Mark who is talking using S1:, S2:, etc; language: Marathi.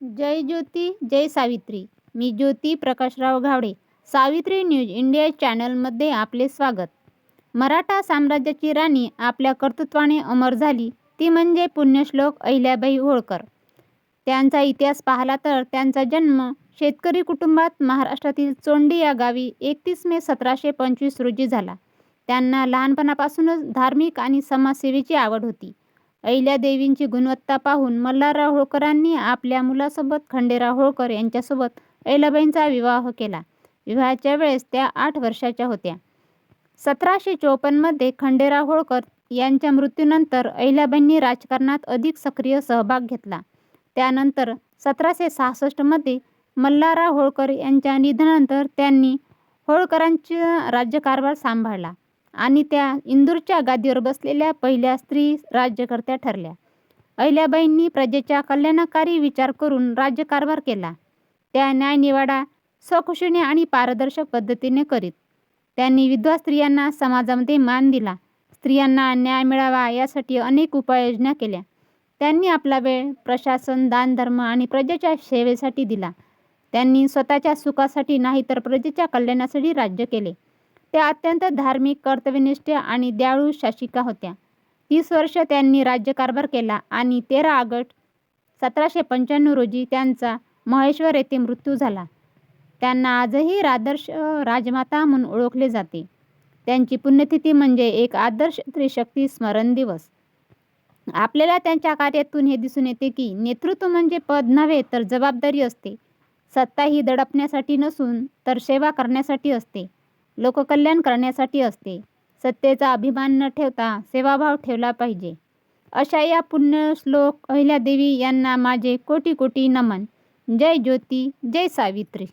S1: जय ज्योती जय सावित्री. मी ज्योती प्रकाशराव घावडे. सावित्री न्यूज इंडिया चॅनलमध्ये आपले स्वागत. मराठा साम्राज्याची राणी आपल्या कर्तृत्वाने अमर झाली ती म्हणजे पुण्यश्लोक अहिल्याबाई होळकर. त्यांचा इतिहास पाहिला तर त्यांचा जन्म शेतकरी कुटुंबात महाराष्ट्रातील चोंडी या गावी एकतीस मे सतराशे पंचवीस रोजी झाला. त्यांना लहानपणापासूनच धार्मिक आणि समाजसेवेची आवड होती. अहिल्यादेवींची गुणवत्ता पाहून मल्हारराव होळकरांनी आपल्या मुलासोबत खंडेराव होळकर यांच्यासोबत अहिल्याबाईंचा विवाह केला. विवाहाच्या वेळेस त्या आठ वर्षाच्या होत्या. सतराशे चोपन्नमध्ये खंडेराव होळकर यांच्या मृत्यूनंतर अहिल्याबाईंनी राजकारणात अधिक सक्रिय सहभाग घेतला. त्यानंतर सतराशे सहासष्टमध्ये मल्हारराव होळकर यांच्या निधनानंतर त्यांनी होळकरांचा राज्यकारभार सांभाळला. आणि त्या इंदूरच्या गादीवर बसलेल्या पहिल्या स्त्री राज्यकर्त्या ठरल्या. अहिल्याबाईंनी प्रजेच्या कल्याणकारी विचार करून राज्यकारभार केला. त्या न्यायनिवाडा सकुशीने आणि पारदर्शक पद्धतीने करीत. त्यांनी विधवा स्त्रियांना समाजामध्ये मान दिला. स्त्रियांना न्याय मिळावा यासाठी अनेक उपाययोजना केल्या. त्यांनी आपला वेळ प्रशासन दानधर्म आणि प्रजेच्या सेवेसाठी दिला. त्यांनी स्वतःच्या सुखासाठी नाही तर प्रजेच्या कल्याणासाठी राज्य केले. त्या अत्यंत धार्मिक कर्तव्यनिष्ठ आणि दयाळू शासिका होत्या. तीस वर्ष त्यांनी राज्यकारभार केला आणि तेरा ऑगस्ट सतराशे पंच्याण्णव रोजी त्यांचा महेश्वर येथे मृत्यू झाला. त्यांना आजही आदर्श राजमाता म्हणून ओळखले जाते. त्यांची पुण्यतिथी म्हणजे एक आदर्श त्रिशक्ती स्मरण दिवस. आपल्याला त्यांच्या कार्यातून हे दिसून येते की नेतृत्व म्हणजे पद नव्हे तर जबाबदारी असते. सत्ता ही दडपण्यासाठी नसून तर सेवा करण्यासाठी असते. लोककल्याण करण्यासाठी असते. सत्तेचा अभिमान न ठेवता सेवाभाव ठेवला पाहिजे. अशा या पुण्यश्लोक अहिल्यादेवी यांना माझे कोटी कोटी नमन. जय ज्योती जय सावित्री.